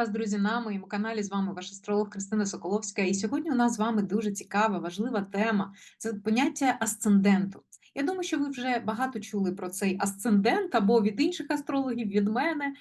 вас, друзі, на моєму каналі. З вами ваш астролог Кристина Соколовська. І сьогодні у нас з вами дуже цікава, важлива тема це поняття асценденту. Я думаю, що ви вже багато чули про цей асцендент або від інших астрологів, від мене.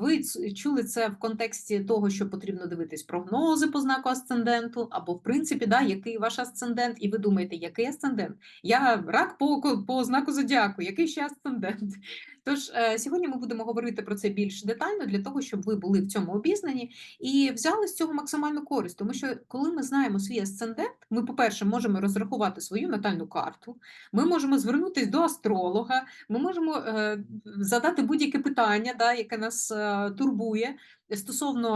Ви чули це в контексті того, що потрібно дивитись прогнози по знаку асценденту, або в принципі, да, який ваш асцендент, і ви думаєте, який асцендент? Я рак по, по знаку зодіаку, який ще асцендент? Тож е, сьогодні ми будемо говорити про це більш детально для того, щоб ви були в цьому обізнані і взяли з цього максимальну користь. Тому що коли ми знаємо свій асцендент, ми, по-перше, можемо розрахувати свою натальну карту, ми можемо звернутися до астролога, ми можемо е, задати будь-яке питання, да, яке нас е, турбує. Стосовно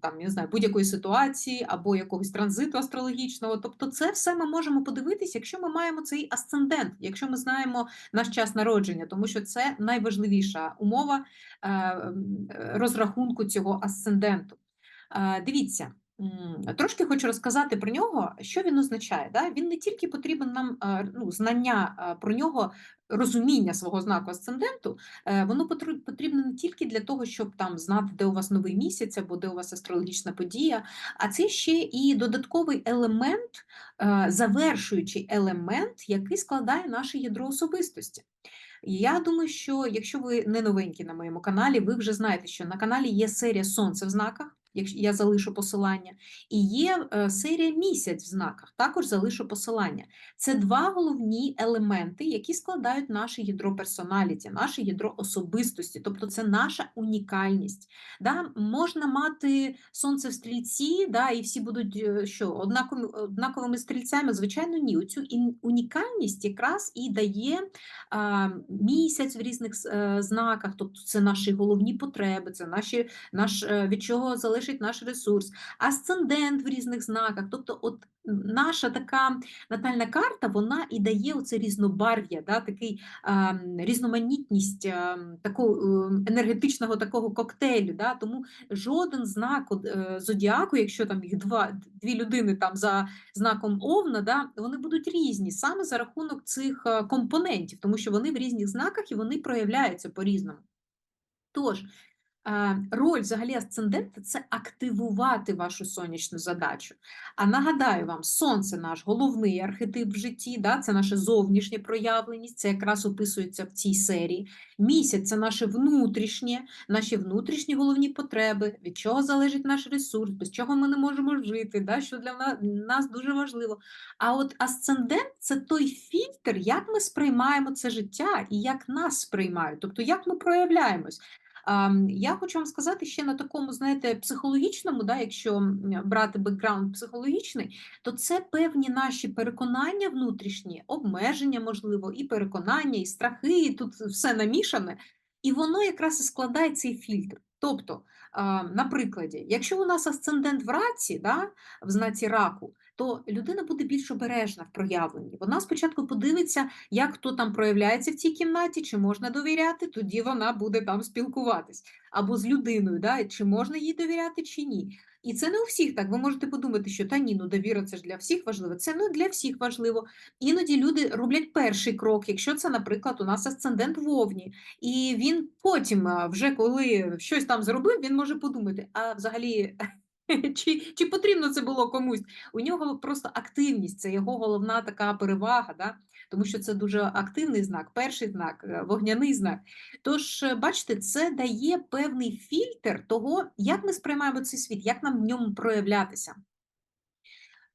там, я не знаю, будь-якої ситуації або якогось транзиту астрологічного, тобто це все ми можемо подивитись, якщо ми маємо цей асцендент, якщо ми знаємо наш час народження, тому що це найважливіша умова е, розрахунку цього асценденту. Е, Дивіться, трошки хочу розказати про нього, що він означає. Да? Він не тільки потрібен нам ну, знання про нього, розуміння свого знаку асценденту, е, воно потрібно не тільки для того, щоб там знати, де у вас новий місяць або де у вас астрологічна подія, а це ще і додатковий елемент, е, завершуючий елемент, який складає наше ядро особистості. Я думаю, що якщо ви не новенькі на моєму каналі, ви вже знаєте, що на каналі є серія Сонце в знаках, я залишу посилання, і є е, серія місяць в знаках, також залишу посилання. Це два головні елементи, які складають наше ядро персоналіті, наше ядро особистості, тобто це наша унікальність. Да? Можна мати сонце в стрільці, да, і всі будуть е, що, однаковими, стрільцями? Звичайно, ні. Оцю унікальність якраз і дає а, місяць в різних с- е, знаках, тобто це наші головні потреби, це наші, наш, від чого залежить наш ресурс, асцендент в різних знаках. Тобто, от наша така натальна карта, вона і дає оце різнобарв'я, да, такий м, різноманітність м, такого е, енергетичного такого коктейлю. Да, тому жоден знак е, зодіаку, якщо там їх два, дві людини там за знаком Овна, да, вони будуть різні саме за рахунок цих е, компонентів, тому що вони в різних знаках і вони проявляються по-різному. Тож, е, роль взагалі асцендента це активувати вашу сонячну задачу. А нагадаю вам, сонце наш головний архетип в житті, да, це наше зовнішнє проявленість, це якраз описується в цій серії. Місяць це наше внутрішнє, наші внутрішні головні потреби, від чого залежить наш ресурс, без чого ми не можемо жити, да, що для нас дуже важливо. А от асцендент це той фільтр, як ми сприймаємо це життя і як нас сприймають, тобто як ми проявляємось. Я хочу вам сказати ще на такому, знаєте, психологічному, да, якщо брати бекграунд психологічний, то це певні наші переконання внутрішні, обмеження, можливо, і переконання, і страхи, і тут все намішане. І воно якраз і складає цей фільтр. Тобто, а, на прикладі, якщо у нас асцендент в раці, да, в знаці раку, то людина буде більш обережна в проявленні. Вона спочатку подивиться, як хто там проявляється в цій кімнаті, чи можна довіряти, тоді вона буде там спілкуватись. Або з людиною, да, чи можна їй довіряти, чи ні. І це не у всіх так. Ви можете подумати, що та ні, ну довіра це ж для всіх важливо. Це не для всіх важливо. Іноді люди роблять перший крок, якщо це, наприклад, у нас асцендент вовні, і він потім, вже коли щось там зробив, він може подумати, а взагалі. Чи, чи потрібно це було комусь? У нього просто активність, це його головна така перевага, да? тому що це дуже активний знак, перший знак, е, вогняний знак. Тож, е, бачите, це дає певний фільтр того, як ми сприймаємо цей світ, як нам в ньому проявлятися.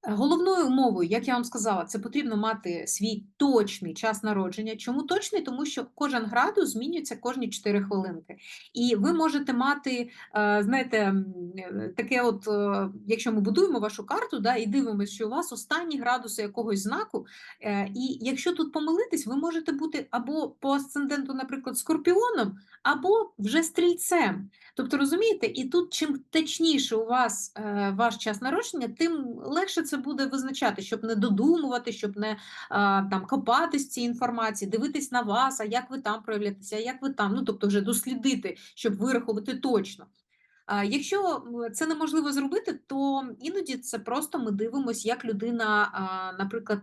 Головною умовою, як я вам сказала, це потрібно мати свій точний час народження. Чому точний? Тому що кожен градус змінюється кожні 4 хвилинки. І ви можете мати, е, знаєте, е, таке, от, е, якщо ми будуємо вашу карту, да, і дивимося, що у вас останні градуси якогось знаку, і якщо тут помилитись, ви можете бути або по асценденту, наприклад, скорпіоном, або вже стрільцем. Тобто, розумієте, і тут чим точніше у вас ваш час народження, тим легше це буде визначати, щоб не додумувати, щоб не а, там копатись цій інформації, дивитись на вас, а як ви там проявляєтеся, а як ви там, ну тобто вже дослідити, щоб вирахувати точно. Якщо це неможливо зробити, то іноді це просто ми дивимося, як людина, наприклад,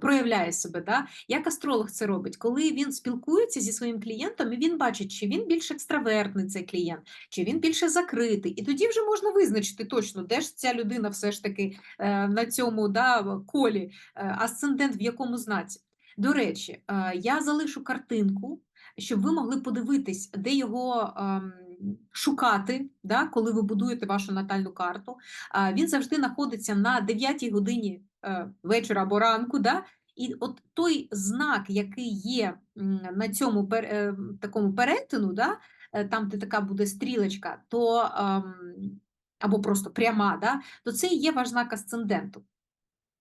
проявляє себе, да? Як астролог це робить? Коли він спілкується зі своїм клієнтом, і він бачить, чи він більш екстравертний цей клієнт, чи він більше закритий. І тоді вже можна визначити точно, де ж ця людина все ж таки е, на цьому да, колі, е, асцендент в якому знаці. До речі, е, я залишу картинку, щоб ви могли подивитись, де його ем, шукати, да, коли ви будуєте вашу натальну карту. Е, Він завжди знаходиться на 9 годині е, вечора або ранку. Да? І от той знак, який є на цьому пер- е, такому перетину, да, е, там, де така буде стрілочка, то ем, або просто пряма, да, то це і є ваш знак асценденту.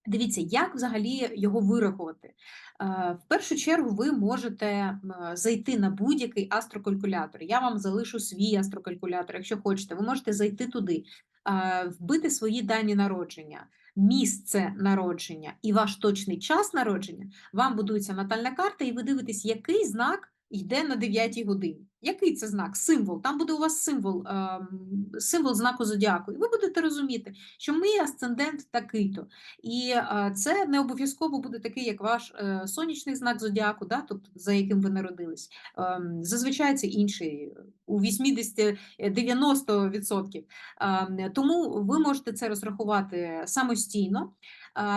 Дивіться, як взагалі його вирахувати. Е, В першу чергу ви можете зайти на будь-який астрокалькулятор. Я вам залишу свій астрокалькулятор, якщо хочете, ви можете зайти туди, е, вбити свої дані народження, місце народження і ваш точний час народження. Вам будується натальна карта, і ви дивитесь, який знак йде на 9 годині. Який це знак? Символ. Там буде у вас символ, ем, символ знаку зодіаку. І ви будете розуміти, що мій асцендент такий-то. І е, це не обов'язково буде такий, як ваш е, сонячний знак зодіаку, да, тобто за яким ви народились. Зазвичай це інший у 80-90%. Ем, Тому ви можете це розрахувати самостійно.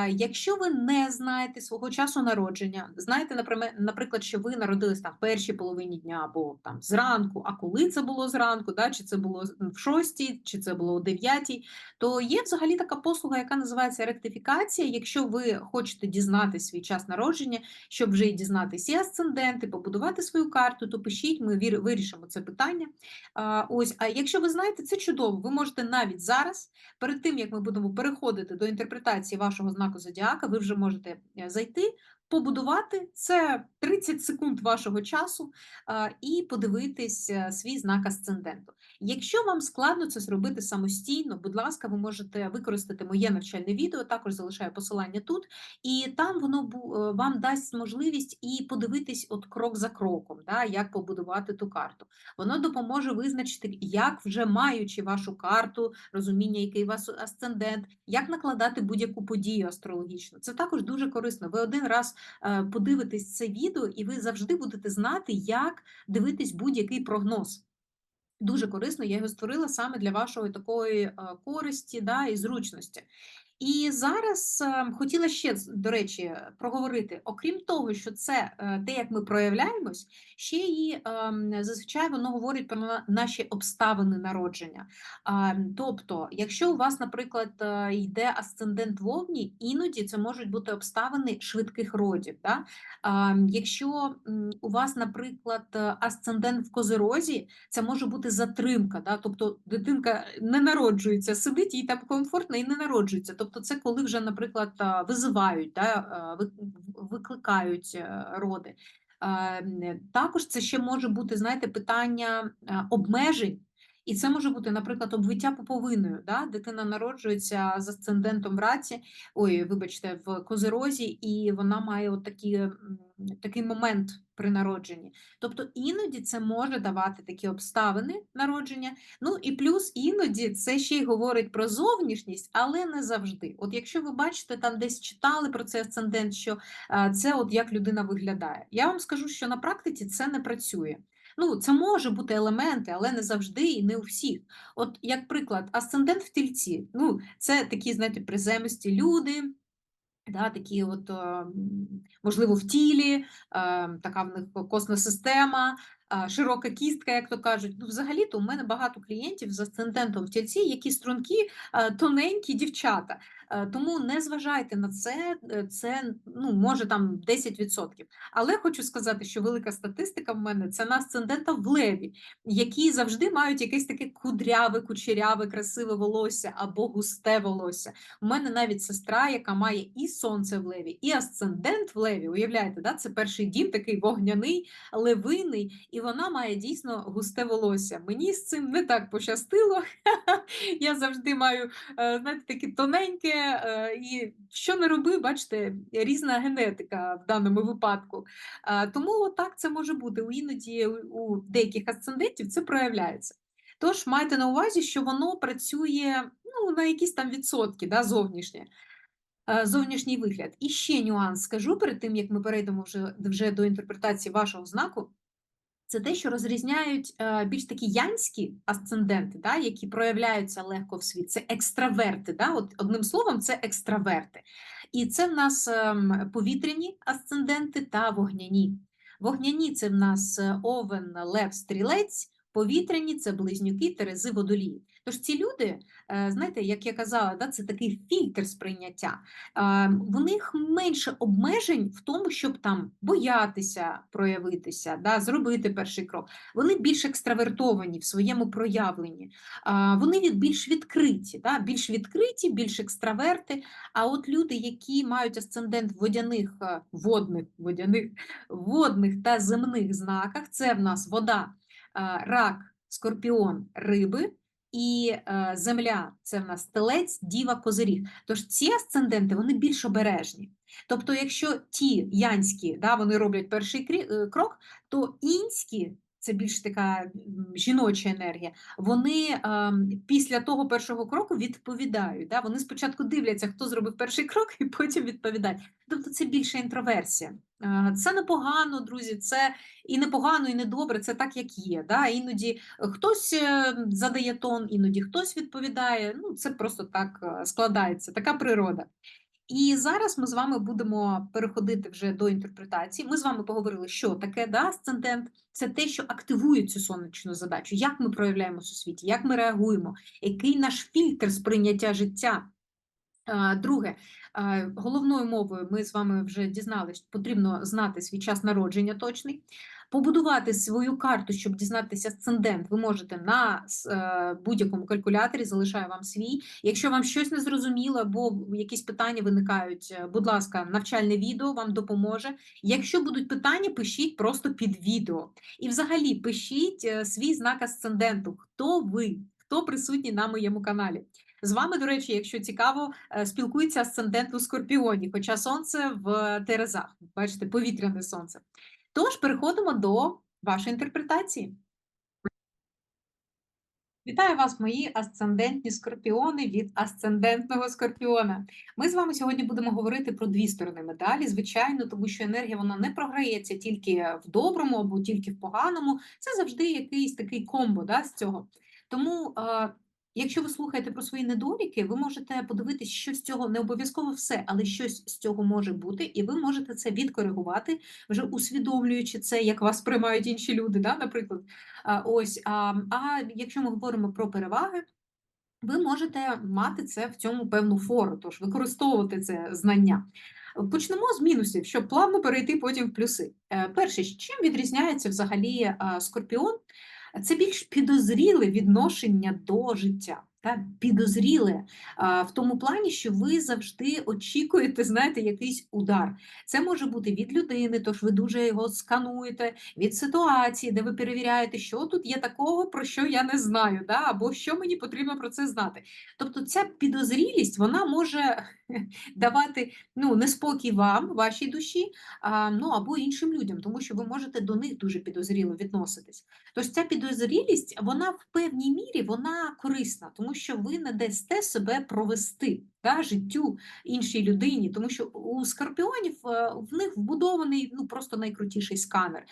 Якщо ви не знаєте свого часу народження, знаєте, наприклад, що ви народились там в першій половині дня або там зранку, а коли це було зранку, да, чи це було в шостій, чи це було о дев'ятій, то є взагалі така послуга, яка називається ректифікація. Якщо ви хочете дізнати свій час народження, щоб вже і дізнатися асценденти, побудувати свою карту, то пишіть, ми вирішимо це питання. А, ось, а якщо ви знаєте, це чудово. Ви можете навіть зараз, перед тим як ми будемо переходити до інтерпретації вашого знаку зодіака, ви вже можете е, зайти. Побудувати це 30 секунд вашого часу і подивитись е, свій знак асценденту. Якщо вам складно це зробити самостійно, будь ласка, ви можете використати моє навчальне відео, також залишаю посилання тут, і там воно е, вам дасть можливість і подивитись от крок за кроком, да, як побудувати ту карту. Воно допоможе визначити, як вже маючи вашу карту, розуміння, який у вас асцендент, як накладати будь-яку подію астрологічну. Це також дуже корисно. Ви один раз подивитесь це відео, і ви завжди будете знати, як дивитись будь-який прогноз. Дуже корисно, я його створила саме для вашої такої е, користі да, і зручності. І зараз е, хотіла ще, до речі, проговорити, окрім того, що це е, те, як ми проявляємось, ще й ем, зазвичай воно говорить про наші обставини народження. Тобто, якщо у вас, наприклад, е, йде асцендент вовні, іноді це можуть бути обставини швидких родів. Да? Якщо у вас, наприклад, е, асцендент в козирозі, це може бути затримка, да? тобто дитинка не народжується, сидить їй там комфортно і не народжується. Тобто, це коли вже, наприклад, визивають, да? в- викликають е, роди. Також це ще може бути, знаєте, питання е, обмежень. І це може бути, наприклад, обвиття пуповиною. Да? Дитина народжується з асцендентом в раці, ой, вибачте, в козирозі, і вона має от такі, такий момент при народженні. Тобто іноді це може давати такі обставини народження. Ну і плюс іноді це ще й говорить про зовнішність, але не завжди. От якщо ви бачите, там десь читали про цей асцендент, що а, це от як людина виглядає. Я вам скажу, що на практиці це не працює. Ну, це може бути елементи, але не завжди і не у всіх. От, як приклад, асцендент в тільці. Ну, це такі, знаєте, приземисті люди, Да, такі от, е, можливо, в тілі, е, така в них косна система, широка кістка, як то кажуть. Ну, взагалі-то у мене багато клієнтів з асцендентом в тільці, які стрункі, тоненькі дівчата. Е, Тому не зважайте на це, е, це ну, може там 10%. Але хочу сказати, що велика статистика в мене це на асцендента в леві, які завжди мають якесь таке кудряве, кучеряве, красиве волосся або густе волосся. У мене навіть сестра, яка має і сонце в леві, і асцендент в леві. Уявляєте, да? це перший дім, такий вогняний, левиний, і вона має дійсно густе волосся. Мені з цим не так пощастило. Я завжди маю, е, знаєте, таке тоненьке, е, і що не роби, бачите, різна генетика в даному випадку. Е, Тому так це може бути. У Іноді у деяких асцендентів це проявляється. Тож майте на увазі, що воно працює ну, на якісь там відсотки да, зовнішнє. зовнішній вигляд. І ще нюанс скажу перед тим, як ми перейдемо вже, вже до інтерпретації вашого знаку. Це те, що розрізняють е, більш такі янські асценденти, да, які проявляються легко в світ. Це екстраверти. Да? От, одним словом, це екстраверти. І це в нас ем, повітряні асценденти та вогняні. Вогняні це в нас е, овен, лев, стрілець, повітряні це близнюки, терези, водолії. Тож ці люди, е, знаєте, як я казала, да, це такий фільтр сприйняття. Е, В них менше обмежень в тому, щоб там боятися проявитися, да, зробити перший крок. Вони більш екстравертовані в своєму проявленні, Е, вони більш відкриті, да, більш відкриті, більш екстраверти. А от люди, які мають асцендент водяних, водних, водяних, водних та земних знаках, це в нас вода, рак, скорпіон, риби. І е, земля це в нас телець, діва, козиріг. Тож ці асценденти вони більш обережні. Тобто, якщо ті янські да, вони роблять перший е, крок, то інські це більш така жіноча енергія. Вони ем, після того першого кроку відповідають. Да? Вони спочатку дивляться, хто зробив перший крок, і потім відповідають. Тобто це більше інтроверсія. Е, Це непогано, друзі. Це і непогано, і недобре. Це так, як є. Да? Іноді хтось е, задає тон, іноді хтось відповідає. Ну, це просто так е, складається, така природа. І зараз ми з вами будемо переходити вже до інтерпретації. Ми з вами поговорили, що таке да, асцендент. Це те, що активує цю сонячну задачу, як ми проявляємося у світі, як ми реагуємо, який наш фільтр сприйняття життя. Друге, головною мовою ми з вами вже дізналися, потрібно знати свій час народження точний. Побудувати свою карту, щоб дізнатися асцендент, ви можете на е, будь-якому калькуляторі, залишаю вам свій. Якщо вам щось не зрозуміло або якісь питання виникають, е, будь ласка, навчальне відео вам допоможе. Якщо будуть питання, пишіть просто під відео. І взагалі пишіть е, свій знак асценденту. Хто ви? Хто присутній на моєму каналі? З вами, до речі, якщо цікаво, спілкується асцендент у Скорпіоні, хоча сонце в Терезах. Бачите, повітряне сонце. Тож переходимо до вашої інтерпретації. Вітаю вас, мої асцендентні скорпіони від асцендентного скорпіона. Ми з вами сьогодні будемо говорити про дві сторони медалі, звичайно, тому що енергія вона не програється тільки в доброму або тільки в поганому. Це завжди якийсь такий комбо да, з цього. Тому, е, якщо ви слухаєте про свої недоліки, ви можете подивитись, що з цього не обов'язково все, але щось з цього може бути, і ви можете це відкоригувати, вже усвідомлюючи це, як вас приймають інші люди, да, наприклад. А, Ось, а, а якщо ми говоримо про переваги, ви можете мати це в цьому певну фору, тож використовувати це знання. Почнемо з мінусів, щоб плавно перейти потім в плюси. Е, Перше, чим відрізняється взагалі е, скорпіон? Це більш підозріле відношення до життя. Та підозріле в тому плані, що ви завжди очікуєте, знаєте, якийсь удар. Це може бути від людини, тож ви дуже його скануєте, від ситуації, де ви перевіряєте, що тут є такого, про що я не знаю, да? або що мені потрібно про це знати. Тобто ця підозрілість вона може давати ну, неспокій вам, вашій душі, а, ну або іншим людям, тому що ви можете до них дуже підозріло відноситись. Тож ця підозрілість, вона в певній мірі вона корисна, тому що ви не дасте себе провести да, життю іншій людині, тому що у скорпіонів е, в них вбудований ну просто найкрутіший сканер,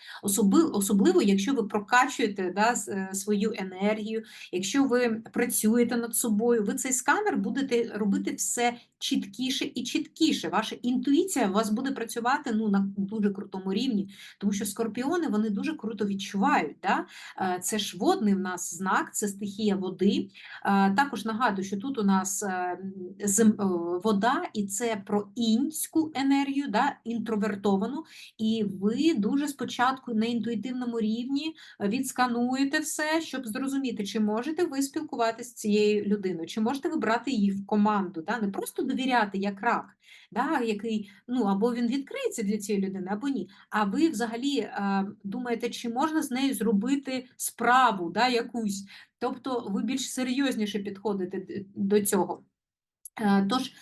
особливо, якщо ви прокачуєте да, е, свою енергію, якщо ви працюєте над собою, ви цей сканер будете робити все чіткіше і чіткіше. Ваша інтуїція у вас буде працювати ну, на дуже крутому рівні, тому що скорпіони вони дуже круто відчувають. Да? Е, Це ж водний в нас знак, це стихія води. Також нагадую, що тут у нас зем, е, вода, і це про інську енергію, да? інтровертовану. І ви дуже спочатку на інтуїтивному рівні відскануєте все, щоб зрозуміти, чи можете ви спілкуватися з цією людиною, чи можете ви брати її в команду, да? не просто довіряти як рак, да? який ну або він відкриється для цієї людини, або ні. А ви взагалі е, думаєте, чи можна з нею зробити справу да, якусь? Тобто ви більш серйозніше підходите до цього. Е, Тож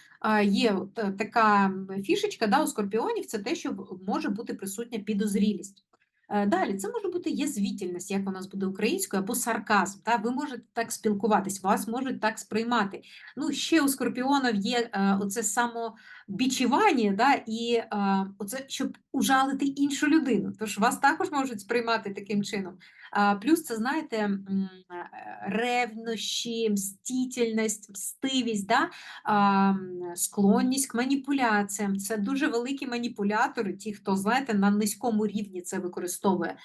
є е, така фішечка да, у скорпіонів, це те, що може бути присутня підозрілість. Е, Далі, це може бути язвітельність, як у нас буде українською, або сарказм. Та? Ви можете так спілкуватись, вас можуть так сприймати. Ну, ще у скорпіонів є оце само, бічівання, да, і а, оце, щоб ужалити іншу людину. Тож вас також можуть сприймати таким чином. А, плюс це, знаєте, е, ревнощі, мстительність, мстивість, да, а, склонність к маніпуляціям. Це дуже великі маніпулятори, ті, хто, знаєте, на низькому рівні це використовує.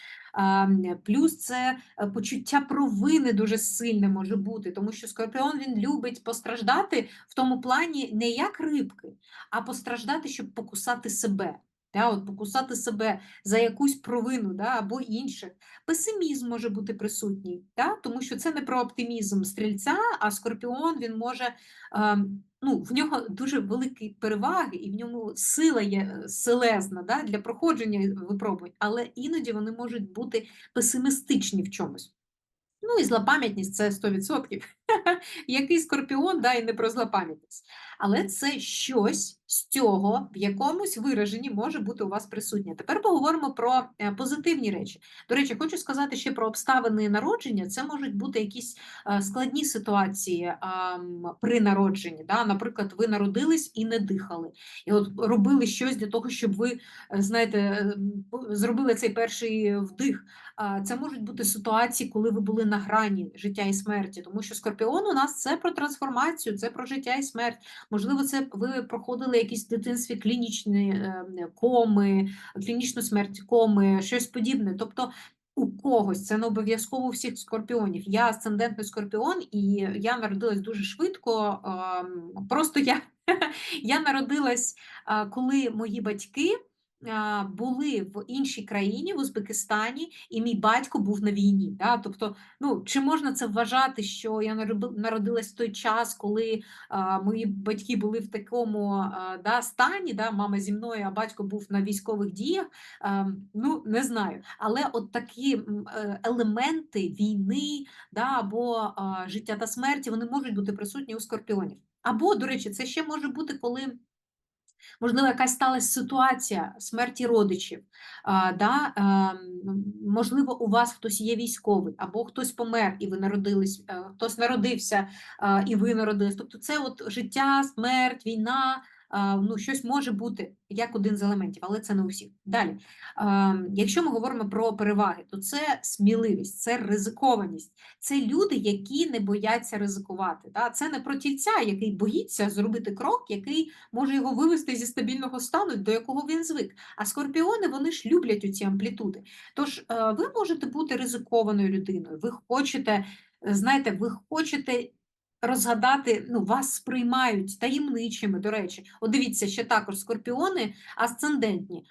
Плюс це е, почуття провини дуже сильне може бути, тому що скорпіон він любить постраждати в тому плані не як рибки, а постраждати, щоб покусати себе. Да, от покусати себе за якусь провину да, або інших. Песимізм може бути присутній, да, тому що це не про оптимізм стрільця, а скорпіон він може, ем, ну, в нього дуже великі переваги, і в ньому сила є е, селезна да, для проходження випробувань, але іноді вони можуть бути песимістичні в чомусь. Ну і злопам'ятність це 100%. Який скорпіон, да, і не про злопам'ятність. Але це щось з цього в якомусь вираженні може бути у вас присутнє. Тепер поговоримо про е, позитивні речі. До речі, хочу сказати ще про обставини народження. Це можуть бути якісь е, складні ситуації при народженні. Да? Наприклад, ви народились і не дихали, і от робили щось для того, щоб ви е, знаєте, зробили цей перший вдих. Це можуть бути ситуації, коли ви були на грані життя і смерті, тому що скорпіон у нас це про трансформацію, це про життя і смерть. Можливо, це ви проходили якісь в дитинстві клінічні е, коми, клінічну смерть коми, щось подібне. Тобто у когось це не обов'язково у всіх скорпіонів. Я асцендентний скорпіон, і я народилась дуже швидко. ем, Просто я, я народилась, коли мої батьки були в іншій країні, в Узбекистані, і мій батько був на війні. Да? Тобто, ну, чи можна це вважати, що я народилась в той час, коли а, мої батьки були в такому а, да, стані, да? мама зі мною, а батько був на військових діях? А, ну, не знаю. Але от такі е, елементи війни да, або а, життя та смерті, вони можуть бути присутні у скорпіонів. Або, до речі, це ще може бути, коли Можливо, якась сталася ситуація смерті родичів, а, да, а, можливо, у вас хтось є військовий, або хтось помер, і ви народились, е, хтось народився, а, і ви народились. Тобто це от життя, смерть, війна, ну, щось може бути як один з елементів, але це не у всіх. Далі, якщо ми говоримо про переваги, то це сміливість, це ризикованість, це люди, які не бояться ризикувати. Це не про тільця, який боїться зробити крок, який може його вивести зі стабільного стану, до якого він звик. А скорпіони вони ж люблять оці амплітуди. Тож е, ви можете бути ризикованою людиною, ви хочете, е, знаєте, ви хочете. Розгадати, ну, вас сприймають таємничими, до речі. От дивіться, ще також скорпіони асцендентні.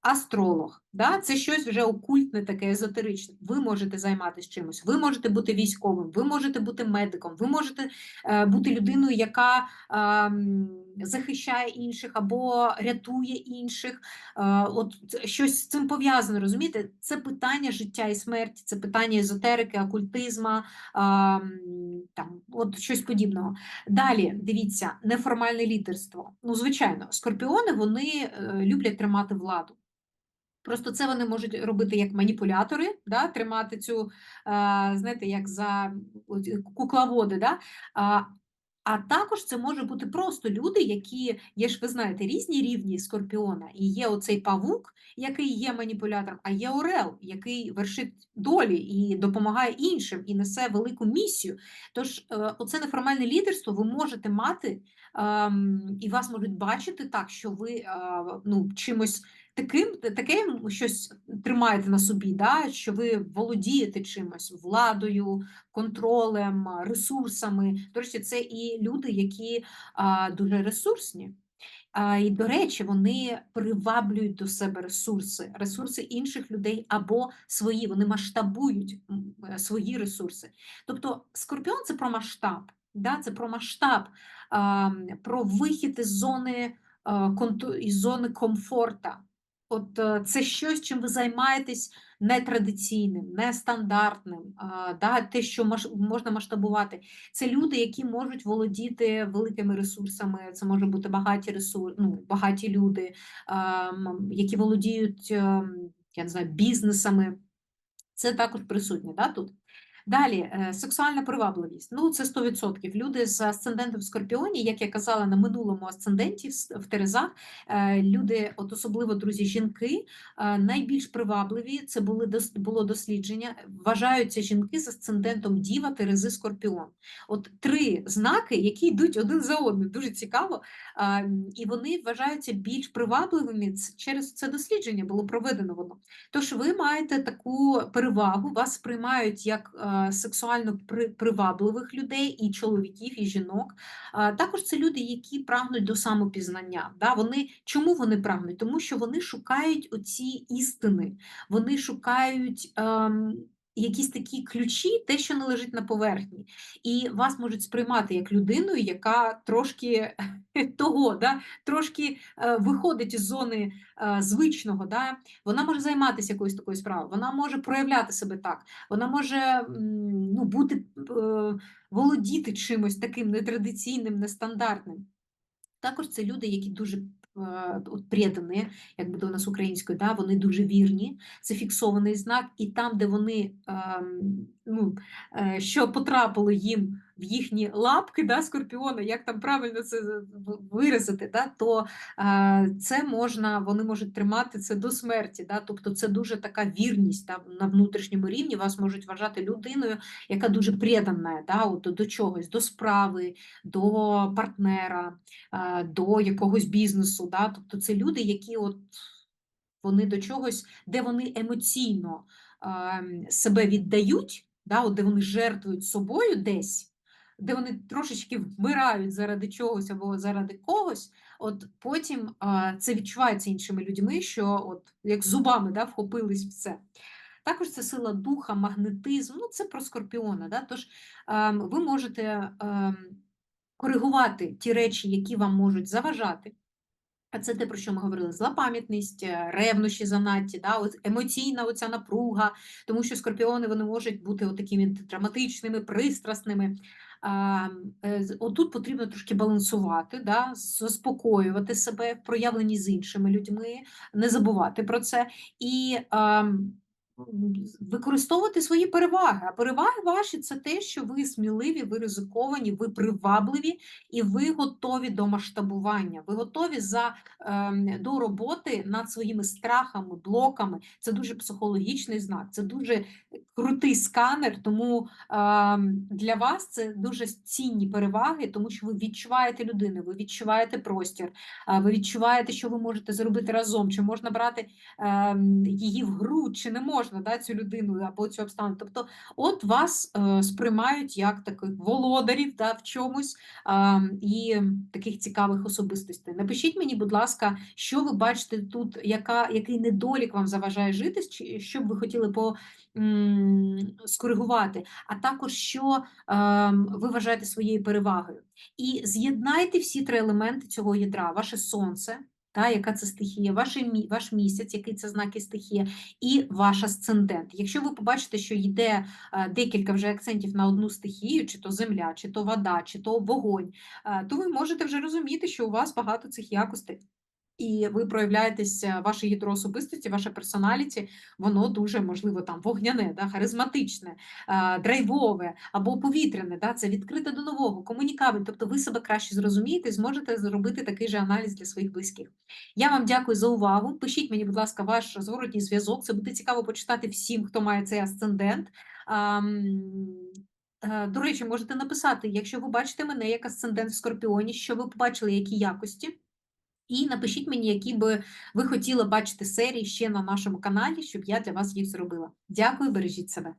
Астролог, да? це щось вже окультне, таке езотеричне. Ви можете займатися чимось, ви можете бути військовим, ви можете бути медиком, ви можете е, бути людиною, яка е, захищає інших або рятує інших. Е, от щось з цим пов'язане, розумієте? Це питання життя і смерті, це питання езотерики, окультизма, е, там, от щось подібного. Далі, дивіться, неформальне лідерство. Ну, звичайно, скорпіони вони е, люблять тримати владу. Просто це вони можуть робити як маніпулятори, да, тримати цю, а, знаєте, як за е, кукловоди. Да? А, а також це може бути просто люди, які є ж, ви знаєте, різні рівні скорпіона. І є оцей павук, який є маніпулятором, а є орел, який вершить долі і допомагає іншим, і несе велику місію. Тож, е, оце неформальне лідерство ви можете мати, ем, і вас можуть бачити так, що ви е, ну, чимось таким, таке щось тримаєте на собі, да? що ви володієте чимось, владою, контролем, ресурсами. До речі, це і люди, які а, дуже ресурсні. А, і, до речі, вони приваблюють до себе ресурси, ресурси інших людей або свої, вони масштабують е, свої ресурси. Тобто скорпіон це про масштаб, да? це про масштаб, а, про вихід із зони, конту- із зони комфорта. От е, це щось, чим ви займаєтесь нетрадиційним, нестандартним, да, те, що можна масштабувати. Це люди, які можуть володіти великими ресурсами. Це може бути багаті ресурси, ну, багаті люди, які володіють, ем, я не знаю, бізнесами. Це також присутнє да, тут. Далі, е, сексуальна привабливість. Ну, це 100%. Люди з асцендентом в Скорпіоні, як я казала на минулому асценденті в Терезах, е, люди, от особливо друзі, жінки, е, найбільш привабливі. Це були було дослідження. Вважаються жінки з асцендентом Діва, Терези, Скорпіон. От три знаки, які йдуть один за одним. Дуже цікаво. І вони вважаються більш привабливими. Через це дослідження було проведено воно. Тож ви маєте таку перевагу, вас сприймають як сексуально привабливих людей, і чоловіків, і жінок. Також це люди, які прагнуть до самопізнання. Да? Вони, чому вони прагнуть? Тому що вони шукають оці істини, вони шукають. ем, Якісь такі ключі, те, що не лежить на поверхні, і вас можуть сприймати як людиною, яка трошки того, да, трошки е, виходить із зони е, звичного. Да, вона може займатися якоюсь такою справою, вона може проявляти себе так, вона може ну, бути, е, володіти чимось таким нетрадиційним, нестандартним. Також це люди, які дуже от, предані, як буде у нас українською, да, вони дуже вірні, це фіксований знак, і там, де вони ем, ну, е, що потрапило їм в їхні лапки, да, скорпіона, як там правильно це виразити, да, то е, це можна, вони можуть тримати це до смерті. Да, тобто це дуже така вірність да, на внутрішньому рівні, вас можуть вважати людиною, яка дуже предана да, до чогось, до справи, до партнера е, до якогось бізнесу. Да? Тобто це люди, які от вони до чогось, де вони емоційно ем, себе віддають, да? от де вони жертвують собою десь, де вони трошечки вмирають заради чогось або заради когось, от потім а, це відчувається іншими людьми, що от як зубами да, вхопились в це. Також це сила духа, магнетизм, ну це про скорпіона. Да? Тож а, ви можете а, коригувати ті речі, які вам можуть заважати. А це те, про що ми говорили: злопам'ятність, е, ревнощі занадті, да, емоційна оця напруга, тому що скорпіони вони можуть бути такими драматичними, пристрасними. Е, Отут потрібно трошки балансувати, да, заспокоювати себе в проявленні з іншими людьми, не забувати про це і використовувати свої переваги. А переваги ваші це те, що ви сміливі, ви ризиковані, ви привабливі і ви готові до масштабування. Ви готові за ем, до роботи над своїми страхами, блоками. Це дуже психологічний знак, це дуже крутий сканер. Тому ем, для вас це дуже цінні переваги, тому що ви відчуваєте людину, ви відчуваєте простір, а, ви відчуваєте, що ви можете зробити разом, чи можна брати ем, її в гру, чи не можна да, цю людину або цю обставину. Тобто, от вас е, сприймають як таких володарів да, в чомусь а, і таких цікавих особистостей. Напишіть мені, будь ласка, що ви бачите тут, яка, який недолік вам заважає жити, що б ви хотіли по, скоригувати, а також що ем, ви вважаєте своєю перевагою. І з'єднайте всі три елементи цього ядра: ваше сонце. Та, яка це стихія, ваш, ваш місяць, який це знаки стихія, і ваш асцендент. Якщо ви побачите, що йде е, декілька вже акцентів на одну стихію, чи то земля, чи то вода, чи то вогонь, е, то ви можете вже розуміти, що у вас багато цих якостей. І ви проявляєтеся, ваше ядро особистості, ваше персоналіті, воно дуже можливо там вогняне, да, харизматичне, е, драйвове або повітряне, да, це відкрите до нового, комунікабельне. Тобто ви себе краще зрозумієте і зможете зробити такий же аналіз для своїх близьких. Я вам дякую за увагу. Пишіть мені, будь ласка, ваш зворотній зв'язок. Це буде цікаво почитати всім, хто має цей асцендент. Е, До речі, можете написати, якщо ви бачите мене як асцендент в Скорпіоні, що ви побачили, які якості. І напишіть мені, які би ви хотіли бачити серії ще на нашому каналі, щоб я для вас їх зробила. Дякую, бережіть себе.